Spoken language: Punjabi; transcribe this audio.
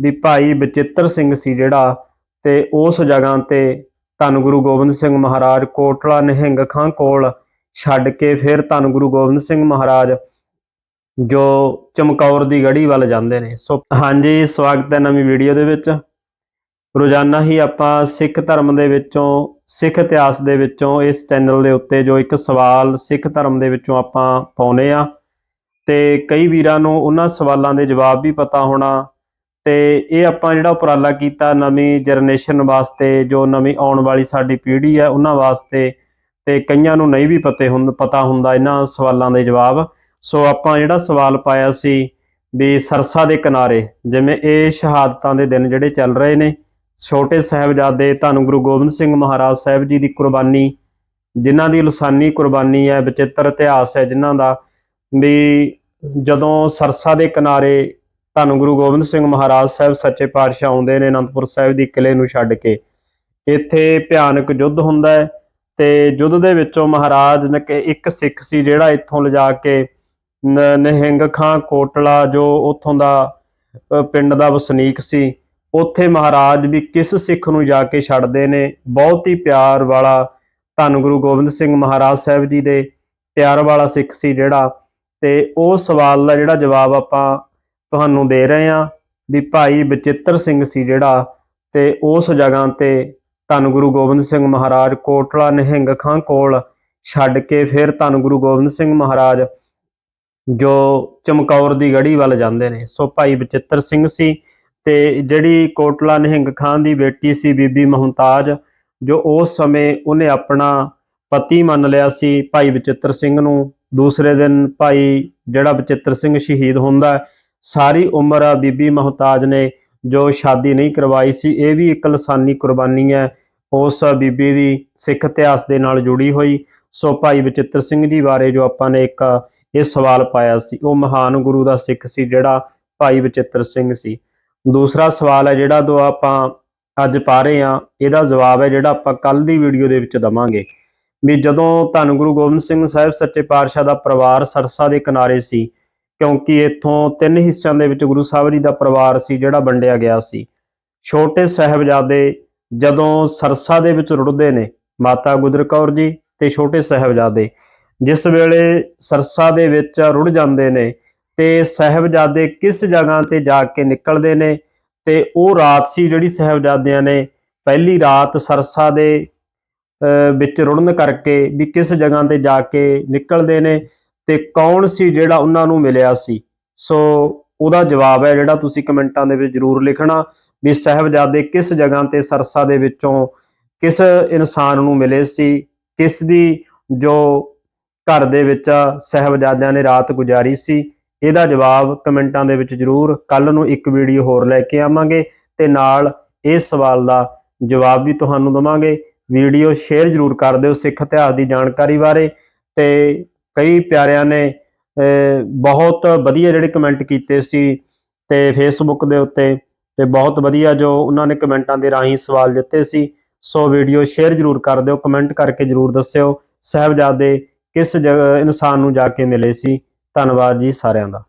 ਵੀ ਭਾਈ ਬਚਿੱਤਰ ਸਿੰਘ ਸੀ ਜਿਹੜਾ ਤੇ ਉਸ ਜਗ੍ਹਾ ਤੇ ਧੰਨ ਗੁਰੂ ਗੋਬਿੰਦ ਸਿੰਘ ਮਹਾਰਾਜ ਕੋਟਲਾ ਨਿਹੰਗ ਖਾਂ ਕੋਲ ਛੱਡ ਕੇ ਫਿਰ ਧੰਨ ਗੁਰੂ ਗੋਬਿੰਦ ਸਿੰਘ ਮਹਾਰਾਜ ਜੋ ਚਮਕੌਰ ਦੀ ਗੜੀ ਵੱਲ ਜਾਂਦੇ ਨੇ। ਸੋ ਹਾਂਜੀ, ਸਵਾਗਤ ਹੈ ਨਵੀਂ ਵੀਡੀਓ ਦੇ ਵਿੱਚ। ਰੋਜ਼ਾਨਾ ਹੀ ਆਪਾਂ ਸਿੱਖ ਧਰਮ ਦੇ ਵਿੱਚੋਂ, ਸਿੱਖ ਇਤਿਹਾਸ ਦੇ ਵਿੱਚੋਂ ਇਸ ਚੈਨਲ ਦੇ ਉੱਤੇ ਜੋ ਇੱਕ ਸਵਾਲ ਸਿੱਖ ਧਰਮ ਦੇ ਵਿੱਚੋਂ ਆਪਾਂ ਪਾਉਨੇ ਆ ਤੇ ਕਈ ਵੀਰਾਂ ਨੂੰ ਉਹਨਾਂ ਸਵਾਲਾਂ ਦੇ ਜਵਾਬ ਵੀ ਪਤਾ ਹੋਣਾ ਤੇ ਇਹ ਆਪਾਂ ਜਿਹੜਾ ਉਪਰਾਲਾ ਕੀਤਾ ਨਵੀਂ ਜਨਰੇਸ਼ਨ ਵਾਸਤੇ, ਜੋ ਨਵੀਂ ਆਉਣ ਵਾਲੀ ਸਾਡੀ ਪੀੜ੍ਹੀ ਹੈ, ਉਹਨਾਂ ਵਾਸਤੇ, ਤੇ ਕਈਆਂ ਨੂੰ ਨਹੀਂ ਵੀ ਪਤੇ ਹੁੰਦ ਪਤਾ ਹੁੰਦਾ ਇਹਨਾਂ ਸਵਾਲਾਂ ਦੇ ਜਵਾਬ। ਸੋ ਆਪਾਂ ਜਿਹੜਾ ਸਵਾਲ ਪਾਇਆ ਸੀ ਵੀ ਸਰਸਾ ਦੇ ਕਿਨਾਰੇ, ਜਿਵੇਂ ਇਹ ਸ਼ਹਾਦਤਾਂ ਦੇ ਦਿਨ ਜਿਹੜੇ ਚੱਲ ਰਹੇ ਨੇ, ਛੋਟੇ ਸਾਹਿਬਜ਼ਾਦੇ ਧੰਨ ਗੁਰੂ ਗੋਬਿੰਦ ਸਿੰਘ ਮਹਾਰਾਜ ਸਾਹਿਬ ਜੀ ਦੀ ਕੁਰਬਾਨੀ, ਜਿਨ੍ਹਾਂ ਦੀ ਲਸਾਨੀ ਕੁਰਬਾਨੀ ਹੈ ਬਚਿੱਤਰ ਇਤਿਹਾਸ ਹੈ, ਜਿਨ੍ਹਾਂ ਦਾ ਵੀ ਜਦੋਂ ਸਰਸਾ ਦੇ ਕਿਨਾਰੇ ਧੰਨ ਗੁਰੂ ਗੋਬਿੰਦ ਸਿੰਘ ਮਹਾਰਾਜ ਸਾਹਿਬ ਸੱਚੇ ਪਾਤਸ਼ਾਹ ਆਉਂਦੇ ਨੇ ਅਨੰਦਪੁਰ ਸਾਹਿਬ ਦੀ ਕਿਲੇ ਨੂੰ ਛੱਡ ਕੇ। ਇੱਥੇ ਭਿਆਨਕ ਯੁੱਧ ਹੁੰਦਾ ਹੈ ਤੇ ਯੁੱਧ ਦੇ ਵਿੱਚੋਂ ਮਹਾਰਾਜ ਨੇ ਕਿ ਇੱਕ ਸਿੱਖ ਸੀ ਜਿਹੜਾ ਇੱਥੋਂ ਲਿਜਾ ਕੇ ਨ- ਨਿਹੰਗ ਖਾਂ ਕੋਟਲਾ ਜੋ ਉੱਥੋਂ ਦਾ ਪਿੰਡ ਦਾ ਵਸਨੀਕ ਸੀ, ਉੱਥੇ ਮਹਾਰਾਜ ਵੀ ਕਿਸ ਸਿੱਖ ਨੂੰ ਜਾ ਕੇ ਛੱਡਦੇ ਨੇ। ਬਹੁਤ ਹੀ ਪਿਆਰ ਵਾਲਾ ਧੰਨ ਗੁਰੂ ਗੋਬਿੰਦ ਸਿੰਘ ਮਹਾਰਾਜ ਸਾਹਿਬ ਜੀ ਦੇ ਪਿਆਰ ਵਾਲਾ ਸਿੱਖ ਸੀ ਜਿਹੜਾ। ਤੇ ਉਹ ਸਵਾਲ ਦਾ ਜਿਹੜਾ ਜਵਾਬ ਆਪਾਂ ਤੁਹਾਨੂੰ ਦੇ ਰਹੇ ਹਾਂ ਵੀ ਭਾਈ ਬਚਿੱਤਰ ਸਿੰਘ ਸੀ ਜਿਹੜਾ ਤੇ ਉਸ ਜਗ੍ਹਾ ਤੇ ਧੰਨ ਗੁਰੂ ਗੋਬਿੰਦ ਸਿੰਘ ਮਹਾਰਾਜ ਕੋਟਲਾ ਨਿਹੰਗ ਖਾਂ ਕੋਲ ਛੱਡ ਕੇ ਫਿਰ ਧੰਨ ਗੁਰੂ ਗੋਬਿੰਦ ਸਿੰਘ ਮਹਾਰਾਜ ਜੋ ਚਮਕੌਰ ਦੀ ਗੜੀ ਵੱਲ ਜਾਂਦੇ ਨੇ। ਸੋ ਭਾਈ ਬਚਿੱਤਰ ਸਿੰਘ ਸੀ ਤੇ ਜਿਹੜੀ ਕੋਟਲਾ ਨਿਹੰਗ ਖਾਂ ਦੀ ਬੇਟੀ ਸੀ ਬੀਬੀ ਮਹਮਤਾਜ ਜੋ ਉਸ ਸਮੇਂ ਉਹਨੇ ਆਪਣਾ ਪਤੀ ਮੰਨ ਲਿਆ ਸੀ ਭਾਈ ਬਚਿੱਤਰ ਸਿੰਘ ਨੂੰ। ਦੂਸਰੇ ਦਿਨ ਭਾਈ ਜਿਹੜਾ ਬਚਿੱਤਰ ਸਿੰਘ ਸ਼ਹੀਦ ਹੁੰਦਾ ਸਾਰੀ ਉਮਰ ਆ ਬੀਬੀ ਮਹਤਾਜ ਨੇ ਜੋ ਸ਼ਾਦੀ ਨਹੀਂ ਕਰਵਾਈ ਸੀ, ਇਹ ਵੀ ਇੱਕ ਲਸਾਨੀ ਕੁਰਬਾਨੀ ਹੈ। ਉਸ ਬੀਬੀ ਦੀ ਸਿੱਖ ਇਤਿਹਾਸ ਦੇ ਨਾਲ ਜੁੜੀ ਹੋਈ। ਸੋ ਭਾਈ ਬਚਿੱਤਰ ਸਿੰਘ ਜੀ ਬਾਰੇ ਜੋ ਆਪਾਂ ਨੇ ਇੱਕ ਇਹ ਸਵਾਲ ਪਾਇਆ ਸੀ, ਉਹ ਮਹਾਨ ਗੁਰੂ ਦਾ ਸਿੱਖ ਸੀ, ਜਿਹੜਾ ਭਾਈ ਬਚਿੱਤਰ ਸਿੰਘ ਸੀ। ਦੂਸਰਾ ਸਵਾਲ ਹੈ ਜਿਹੜਾ ਦੋ ਆਪਾਂ ਅੱਜ ਪਾ ਰਹੇ ਹਾਂ, ਇਹਦਾ ਜਵਾਬ ਹੈ ਜਿਹੜਾ ਆਪਾਂ ਕੱਲ ਦੀ ਵੀਡੀਓ ਦੇ ਵਿੱਚ ਦਵਾਂਗੇ। ਵੀ ਜਦੋਂ ਧੰਨ ਗੁਰੂ ਗੋਬਿੰਦ ਸਿੰਘ ਸਾਹਿਬ ਸੱਚੇ ਪਾਤਸ਼ਾਹ ਦਾ ਪਰਿਵਾਰ ਸਰਸਾ ਦੇ ਕਿਨਾਰੇ ਸੀ ਕਿਉਂਕਿ ਇੱਥੋਂ ਤਿੰਨ ਹਿੱਸਿਆਂ ਦੇ ਵਿੱਚ ਗੁਰੂ ਸਾਹਿਬ ਜੀ ਦਾ ਪਰਿਵਾਰ ਸੀ, ਜਿਹੜਾ ਵੰਡਿਆ ਗਿਆ ਸੀ। ਛੋਟੇ ਸਾਹਿਬਜ਼ਾਦੇ ਜਦੋਂ ਸਰਸਾ ਦੇ ਵਿੱਚ ਰੁੜਦੇ ਨੇ, ਮਾਤਾ ਗੁਜਰ ਕੌਰ ਜੀ ਤੇ ਛੋਟੇ ਸਾਹਿਬਜ਼ਾਦੇ, ਜਿਸ ਵੇਲੇ ਸਰਸਾ ਦੇ ਵਿੱਚ ਰੁੜ ਜਾਂਦੇ ਨੇ ਤੇ ਸਾਹਿਬਜ਼ਾਦੇ ਕਿਸ ਜਗ੍ਹਾ ਤੇ ਜਾ ਕੇ ਨਿਕਲਦੇ ਨੇ ਤੇ ਉਹ ਰਾਤ ਸੀ ਜਿਹੜੀ ਸਾਹਿਬਜ਼ਾਦਿਆਂ ਨੇ ਪਹਿਲੀ ਰਾਤ ਸਰਸਾ ਦੇ ਵਿੱਚ ਰੁੜਨ ਕਰਕੇ ਵੀ ਕਿਸ ਜਗ੍ਹਾ ਤੇ ਜਾ ਕੇ ਨਿਕਲਦੇ ਨੇ ਤੇ ਕੌਣ ਸੀ ਜਿਹੜਾ ਉਹਨਾਂ ਨੂੰ ਮਿਲਿਆ ਸੀ? ਸੋ ਉਹਦਾ ਜਵਾਬ ਹੈ ਜਿਹੜਾ ਤੁਸੀਂ ਕਮੈਂਟਾਂ ਦੇ ਵਿੱਚ ਜਰੂਰ ਲਿਖਣਾ ਵੀ ਸਾਹਿਬਜ਼ਾਦੇ ਕਿਸ ਜਗ੍ਹਾ ਤੇ ਸਰਸਾ ਦੇ ਵਿੱਚੋਂ ਕਿਸ ਇਨਸਾਨ ਨੂੰ ਮਿਲੇ ਸੀ? ਕਿਸ ਦੀ ਜੋ ਘਰ ਦੇ ਵਿੱਚ ਸਾਹਿਬਜ਼ਾਦਿਆਂ ਨੇ ਰਾਤ ਗੁਜ਼ਾਰੀ ਸੀ? ਇਹਦਾ ਜਵਾਬ ਕਮੈਂਟਾਂ ਦੇ ਵਿੱਚ ਜਰੂਰ ਕੱਲ ਨੂੰ ਇੱਕ ਵੀਡੀਓ ਹੋਰ ਲੈ ਕੇ ਆਵਾਂਗੇ ਤੇ ਨਾਲ ਇਸ ਸਵਾਲ ਦਾ ਜਵਾਬ ਵੀ ਤੁਹਾਨੂੰ ਦਵਾਂਗੇ। ਵੀਡੀਓ ਸ਼ੇਅਰ ਜਰੂਰ ਕਰ ਦਿਓ ਸਿੱਖ ਇਤਿਹਾਸ ਦੀ ਜਾਣਕਾਰੀ ਬਾਰੇ ਤੇ ਕਈ ਪਿਆਰਿਆਂ ਨੇ ਬਹੁਤ ਵਧੀਆ ਜਿਹੜੇ ਕਮੈਂਟ ਕੀਤੇ ਸੀ ਤੇ ਫੇਸਬੁੱਕ ਦੇ ਉੱਤੇ ਤੇ ਬਹੁਤ ਵਧੀਆ ਜੋ ਉਹਨਾਂ ਨੇ ਕਮੈਂਟਾਂ ਦੇ ਰਾਹੀਂ ਸਵਾਲ ਦਿੱਤੇ ਸੀ, ਸੋ ਵੀਡੀਓ ਸ਼ੇਅਰ ਜਰੂਰ ਕਰ ਦਿਓ ਕਮੈਂਟ ਕਰਕੇ ਜਰੂਰ ਦੱਸਿਓ। ਸਾਹਿਬਜ਼ਾਦੇ ਕਿਸ ਜਗ੍ਹਾ, ਇਨਸਾਨ ਨੂੰ ਜਾ ਕੇ ਮਿਲੇ ਸੀ। ਧੰਨਵਾਦ ਜੀ ਸਾਰਿਆਂ ਦਾ।